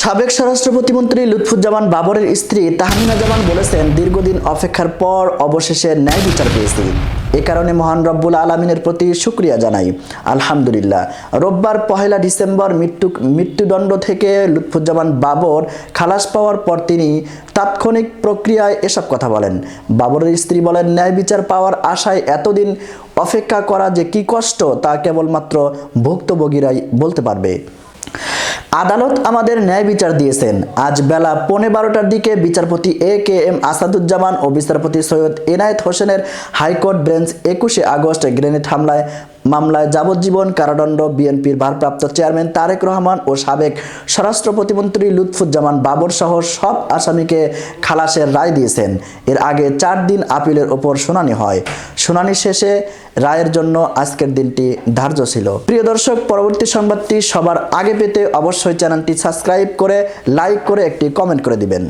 সাবেক স্বরাষ্ট্র প্রতিমন্ত্রী লুৎফুজ্জামান বাবরের স্ত্রী তাহমিনা জামান বলেছেন, দীর্ঘদিন অপেক্ষার পর অবশেষে ন্যায় বিচার পেয়েছি। এ কারণে মহান রব্বুল আলমিনের প্রতি শুক্রিয়া জানাই। আলহামদুলিল্লাহ। রোববার পহেলা ডিসেম্বর মৃত্যু মৃত্যুদণ্ড থেকে লুৎফুজ্জামান বাবর খালাস পাওয়ার পর তিনি তাৎক্ষণিক প্রক্রিয়ায় এসব কথা বলেন। বাবরের স্ত্রী বলেন, ন্যায় বিচার পাওয়ার আশায় এতদিন অপেক্ষা করা যে কি কষ্ট, তা কেবলমাত্র ভুক্তভোগীরাই বলতে পারবে। আদালত আমাদের ন্যায় বিচার দিয়েছেন। আজ বেলা পৌনে বারোটার দিকে বিচারপতি এ কে এম আসাদুজ্জামান ও বিচারপতি সৈয়দ এনায়েত হোসেনের হাইকোর্ট বেঞ্চ একুশে আগস্ট গ্রেনেড হামলায় মামলায় যাবজ্জীবন কারাদণ্ড বিএনপির ভারপ্রাপ্ত চেয়ারম্যান তারেক রহমান ও সাবেক স্বরাষ্ট্র প্রতিমন্ত্রী লুৎফুজ্জামান বাবর সহ সব আসামিকে খালাসের রায় দিয়েছেন। এর আগে চার দিন আপিলের ওপর শুনানি হয়। শুনানি শেষে রায়ের জন্য আজকের দিনটি ধার্য ছিল। প্রিয় দর্শক, পরবর্তী সংবাদটি সবার আগে পেতে অবশ্যই চ্যানেলটি সাবস্ক্রাইব করে, লাইক করে একটি কমেন্ট করে দিবেন।